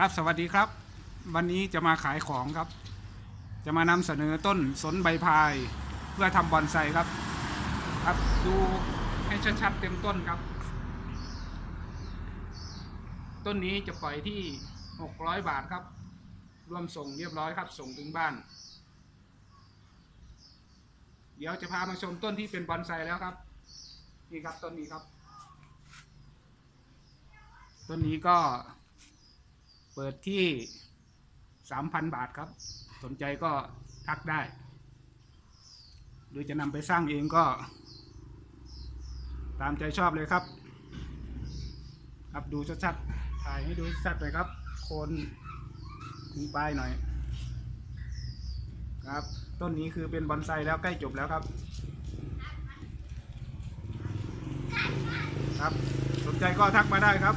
ครับสวัสดีครับ วันนี้จะมาขายของครับ จะมานำเสนอต้นสนใบพาย เพื่อทำบอนไซครับ ครับดูให้ชัดๆเต็มต้นครับ ต้นนี้จะปล่อยที่ 600 บาทครับ รวมส่งเรียบร้อยครับ ส่งถึงบ้าน เดี๋ยวจะพามาชมต้นที่เป็นบอนไซแล้วครับ นี่ครับต้นนี้ครับ ต้นนี้ก็ เปิดที่สามพันบาทครับ สนใจก็ทักได้ หรือจะนำไปสร้างเองก็ ตามใจชอบเลยครับ ครับดูชัดๆ ถ่ายให้ดูชัดๆเลยครับ โคนถึงปลายหน่อย ครับ ต้นนี้คือเป็นบอนไซแล้วใกล้จบแล้วครับ ครับ สนใจก็ทักมาได้ครับ